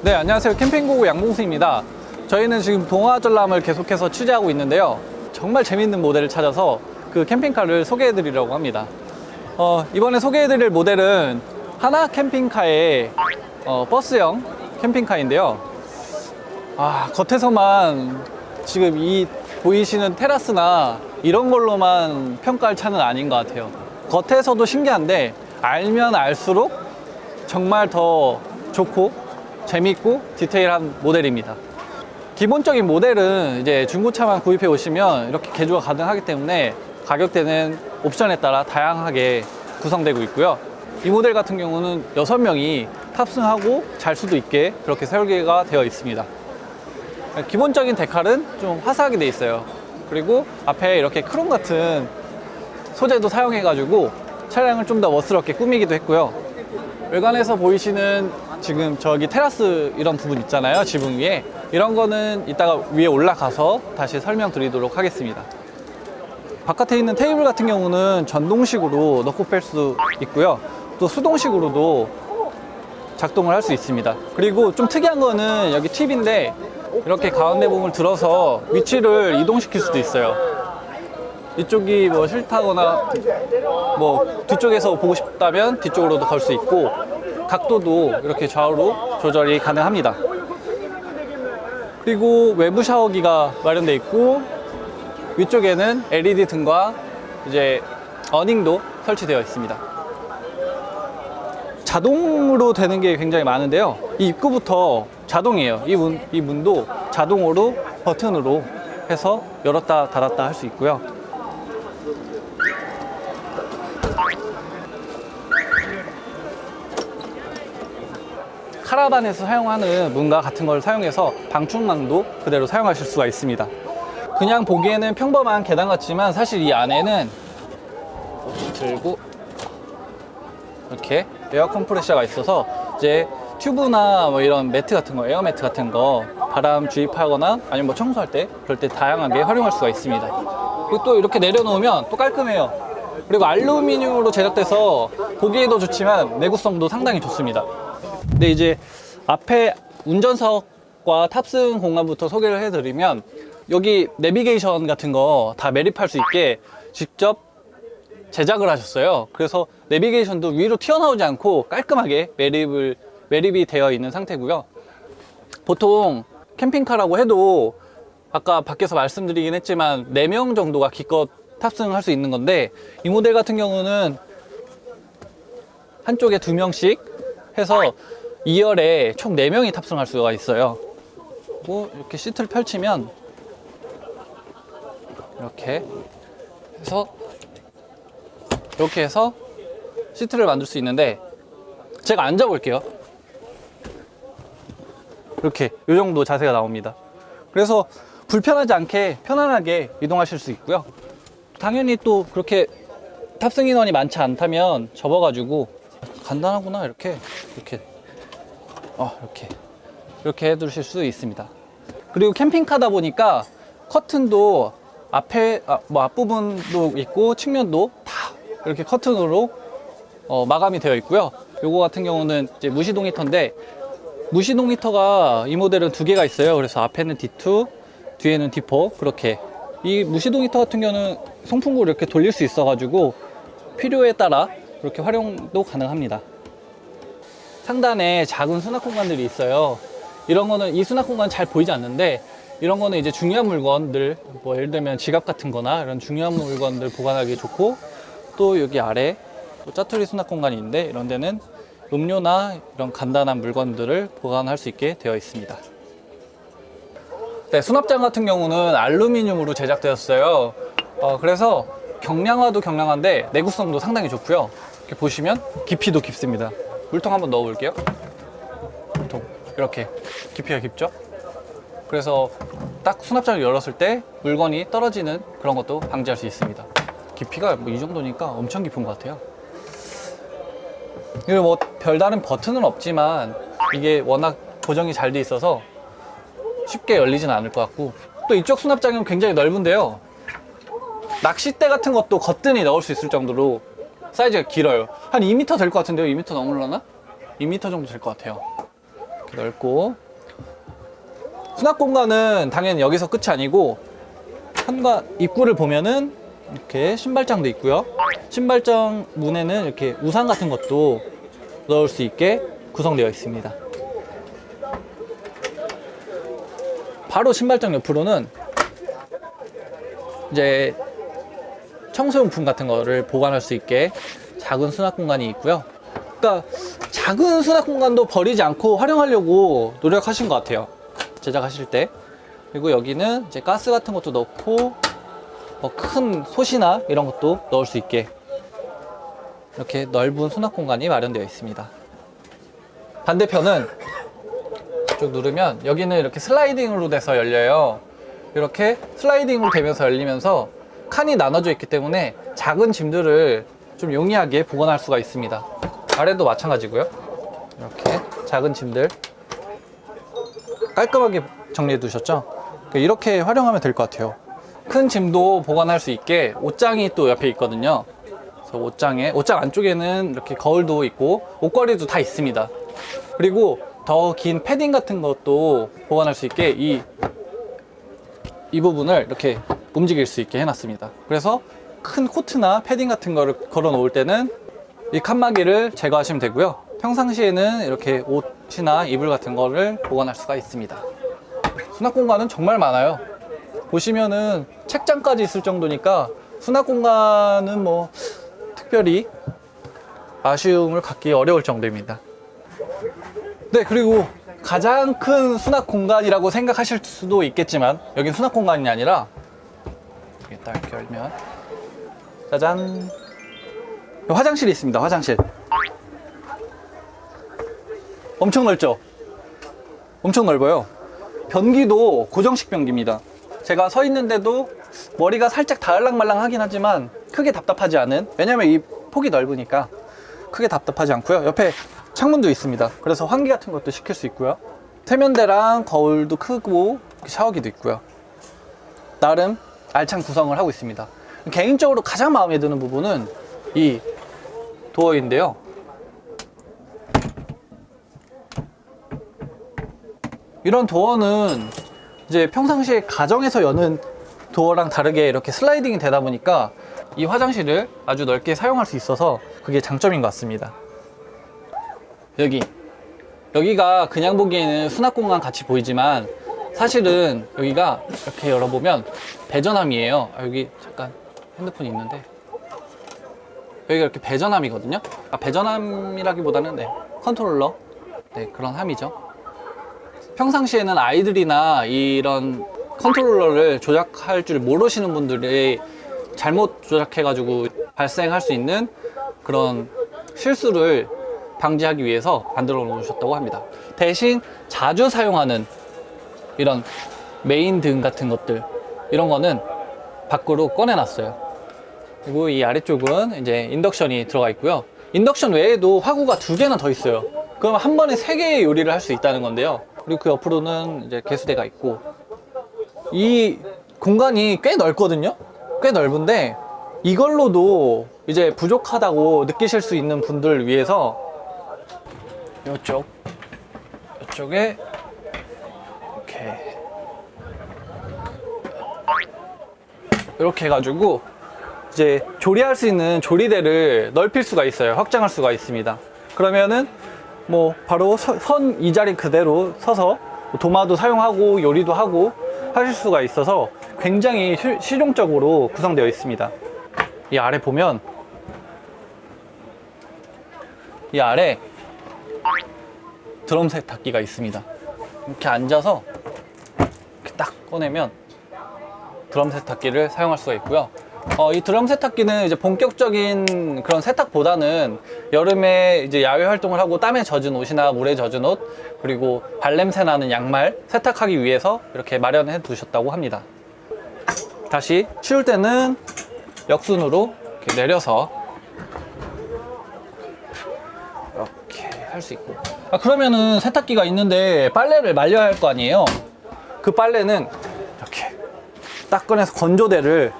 네, 안녕하세요. 캠핑고고 양봉수입니다. 저희는 지금 동화전람을 계속해서 취재하고 있는데요. 정말 재밌는 모델을 찾아서 그 캠핑카를 소개해 드리려고 합니다. 어, 이번에 소개해 드릴 모델은 하나 캠핑카의 어, 버스형 캠핑카인데요. 아, 겉에서만 지금 이 보이시는 테라스나 이런 걸로만 평가할 차는 아닌 것 같아요. 겉에서도 신기한데 알면 알수록 정말 더 좋고 재밌고 디테일한 모델입니다. 기본적인 모델은 이제 중고차만 구입해 오시면 이렇게 개조가 가능하기 때문에 가격대는 옵션에 따라 다양하게 구성되고 있고요. 이 모델 같은 경우는 6명이 탑승하고 잘 수도 있게 그렇게 설계가 되어 있습니다. 기본적인 데칼은 좀 화사하게 돼 있어요. 그리고 앞에 이렇게 크롬 같은 소재도 사용해가지고 차량을 좀 더 멋스럽게 꾸미기도 했고요. 외관에서 보이시는 지금 저기 테라스 이런 부분 있잖아요. 지붕 위에. 이런 거는 이따가 위에 올라가서 다시 설명드리도록 하겠습니다. 바깥에 있는 테이블 같은 경우는 전동식으로 넣고 뺄 수 있고요. 또 수동식으로도 작동을 할 수 있습니다. 그리고 좀 특이한 거는 여기 팁인데 이렇게 가운데 부분을 들어서 위치를 이동시킬 수도 있어요. 이쪽이 뭐 싫다거나 뭐 뒤쪽에서 보고 싶다면 뒤쪽으로도 갈 수 있고 각도도 이렇게 좌우로 조절이 가능합니다. 그리고 외부 샤워기가 마련되어 있고 위쪽에는 LED 등과 이제 어닝도 설치되어 있습니다. 자동으로 되는 게 굉장히 많은데요. 이 입구부터 자동이에요. 이 문, 이 문도 자동으로 버튼으로 해서 열었다 닫았다 할 수 있고요. 카라반에서 사용하는 문과 같은 걸 사용해서 방충망도 그대로 사용하실 수가 있습니다. 그냥 보기에는 평범한 계단 같지만 사실 이 안에는 들고 이렇게 에어 컴프레셔가 있어서 이제 튜브나 뭐 이런 매트 같은 거, 에어 매트 같은 거 바람 주입하거나 아니면 뭐 청소할 때 그럴 때 다양하게 활용할 수가 있습니다. 그리고 또 이렇게 내려놓으면 또 깔끔해요. 그리고 알루미늄으로 제작돼서 보기에도 좋지만 내구성도 상당히 좋습니다. 근데 이제 앞에 운전석과 탑승 공간부터 소개를 해드리면 여기 내비게이션 같은 거 다 매립할 수 있게 직접 제작을 하셨어요. 그래서 내비게이션도 위로 튀어나오지 않고 깔끔하게 매립을 매립이 되어 있는 상태고요. 보통 캠핑카라고 해도 아까 밖에서 말씀드리긴 했지만 4명 정도가 기껏 탑승할 수 있는 건데 이 모델 같은 경우는 한쪽에 2명씩 해서 2열에 총 4명이 탑승할 수가 있어요. 그리고 이렇게 시트를 펼치면 이렇게 해서 이렇게 해서 시트를 만들 수 있는데 제가 앉아 볼게요. 이렇게 이 정도 자세가 나옵니다. 그래서 불편하지 않게 편안하게 이동하실 수 있고요. 당연히 또 그렇게 탑승 인원이 많지 않다면 접어가지고 간단하구나 이렇게 이렇게 어 이렇게 이렇게 해두실 수 있습니다. 그리고 캠핑카다 보니까 커튼도 앞에 아, 뭐 앞부분도 있고 측면도 다 이렇게 커튼으로 어, 마감이 되어 있고요. 요거 같은 경우는 이제 무시동 히터인데 무시동 히터가 이 모델은 두 개가 있어요. 그래서 앞에는 D2, 뒤에는 D4 그렇게 이 무시동 히터 같은 경우는 송풍구를 이렇게 돌릴 수 있어 가지고 필요에 따라 그렇게 활용도 가능합니다. 상단에 작은 수납 공간들이 있어요. 이런 거는 이 수납 공간 잘 보이지 않는데 이런 거는 이제 중요한 물건들 뭐 예를 들면 지갑 같은 거나 이런 중요한 물건들 보관하기 좋고 또 여기 아래 또 짜투리 수납 공간이 있는데 이런 데는 음료나 이런 간단한 물건들을 보관할 수 있게 되어 있습니다. 네, 수납장 같은 경우는 알루미늄으로 제작되었어요. 어, 그래서 경량화도 경량한데 내구성도 상당히 좋고요. 이렇게 보시면 깊이도 깊습니다. 물통 한번 넣어볼게요. 물통 이렇게 깊이가 깊죠? 그래서 딱 수납장을 열었을 때 물건이 떨어지는 그런 것도 방지할 수 있습니다. 깊이가 뭐 이 정도니까 엄청 깊은 것 같아요. 그리고 뭐 별다른 버튼은 없지만 이게 워낙 고정이 잘 돼 있어서 쉽게 열리진 않을 것 같고 또 이쪽 수납장은 굉장히 넓은데요. 낚싯대 같은 것도 거뜬히 넣을 수 있을 정도로 사이즈가 길어요. 한 2m 될 것 같은데요? 2m 넘으려나? 2m 정도 될 것 같아요. 넓고 수납 공간은 당연히 여기서 끝이 아니고 현관 입구를 보면은 이렇게 신발장도 있고요. 신발장 문에는 이렇게 우산 같은 것도 넣을 수 있게 구성되어 있습니다. 바로 신발장 옆으로는 이제 청소용품 같은 거를 보관할 수 있게 작은 수납 공간이 있고요. 그러니까 작은 수납 공간도 버리지 않고 활용하려고 노력하신 것 같아요. 제작하실 때. 그리고 여기는 이제 가스 같은 것도 넣고 뭐 큰 솥이나 이런 것도 넣을 수 있게 이렇게 넓은 수납 공간이 마련되어 있습니다. 반대편은 쭉 누르면 여기는 이렇게 슬라이딩으로 돼서 열려요. 이렇게 슬라이딩으로 되면서 열리면서 칸이 나눠져 있기 때문에 작은 짐들을 좀 용이하게 보관할 수가 있습니다. 아래도 마찬가지고요. 이렇게 작은 짐들 깔끔하게 정리해 두셨죠? 이렇게 활용하면 될 것 같아요. 큰 짐도 보관할 수 있게 옷장이 또 옆에 있거든요. 그래서 옷장에 옷장 안쪽에는 이렇게 거울도 있고 옷걸이도 다 있습니다. 그리고 더 긴 패딩 같은 것도 보관할 수 있게 이, 이 부분을 이렇게 움직일 수 있게 해놨습니다. 그래서 큰 코트나 패딩 같은 거를 걸어 놓을 때는 이 칸막이를 제거하시면 되고요. 평상시에는 이렇게 옷이나 이불 같은 거를 보관할 수가 있습니다. 수납 공간은 정말 많아요. 보시면은 책장까지 있을 정도니까 수납 공간은 뭐 특별히 아쉬움을 갖기 어려울 정도입니다. 네, 그리고 가장 큰 수납 공간이라고 생각하실 수도 있겠지만 여긴 수납 공간이 아니라 딱 열면 짜잔 화장실이 있습니다. 화장실 엄청 넓죠? 엄청 넓어요. 변기도 고정식 변기입니다. 제가 서 있는데도 머리가 살짝 닿을랑말랑 하긴 하지만 크게 답답하지 않은 왜냐면 이 폭이 넓으니까 크게 답답하지 않고요. 옆에 창문도 있습니다. 그래서 환기 같은 것도 시킬 수 있고요. 세면대랑 거울도 크고 샤워기도 있고요. 나름 알찬 구성을 하고 있습니다. 개인적으로 가장 마음에 드는 부분은 이 도어인데요. 이런 도어는 이제 평상시에 가정에서 여는 도어랑 다르게 이렇게 슬라이딩이 되다 보니까 이 화장실을 아주 넓게 사용할 수 있어서 그게 장점인 것 같습니다. 여기 여기가 그냥 보기에는 수납 공간 같이 보이지만 사실은 여기가 이렇게 열어보면 배전함이에요. 아, 여기 잠깐 핸드폰이 있는데 여기가 이렇게 배전함이거든요. 아, 배전함이라기보다는 네, 컨트롤러 네, 그런 함이죠. 평상시에는 아이들이나 이런 컨트롤러를 조작할 줄 모르시는 분들이 잘못 조작해가지고 발생할 수 있는 그런 실수를 방지하기 위해서 만들어 놓으셨다고 합니다. 대신 자주 사용하는 이런 메인 등 같은 것들 이런 거는 밖으로 꺼내놨어요. 그리고 이 아래쪽은 이제 인덕션이 들어가 있고요. 인덕션 외에도 화구가 두 개나 더 있어요. 그럼 한 번에 세 개의 요리를 할 수 있다는 건데요. 그리고 그 옆으로는 이제 개수대가 있고 이 공간이 꽤 넓거든요. 꽤 넓은데 이걸로도 이제 부족하다고 느끼실 수 있는 분들 위해서 이쪽 이쪽에 이렇게 이렇게 해가지고 이제 조리할 수 있는 조리대를 넓힐 수가 있어요. 확장할 수가 있습니다. 그러면은 뭐 바로 선 이 자리 그대로 서서 도마도 사용하고 요리도 하고 하실 수가 있어서 굉장히 실- 실용적으로 구성되어 있습니다. 이 아래 보면 이 아래 드럼 세탁기가 있습니다. 이렇게 앉아서 이렇게 딱 꺼내면 드럼 세탁기를 사용할 수가 있고요. 어, 이 드럼 세탁기는 이제 본격적인 그런 세탁보다는 여름에 이제 야외 활동을 하고 땀에 젖은 옷이나 물에 젖은 옷 그리고 발냄새 나는 양말 세탁하기 위해서 이렇게 마련해 두셨다고 합니다. 다시 치울 때는 역순으로 이렇게 내려서 이렇게 할 수 있고 아, 그러면은 세탁기가 있는데 빨래를 말려야 할 거 아니에요 그 빨래는 딱 꺼내서 건조대를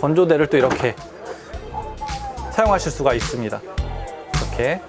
건조대를 또 이렇게 사용하실 수가 있습니다. 이렇게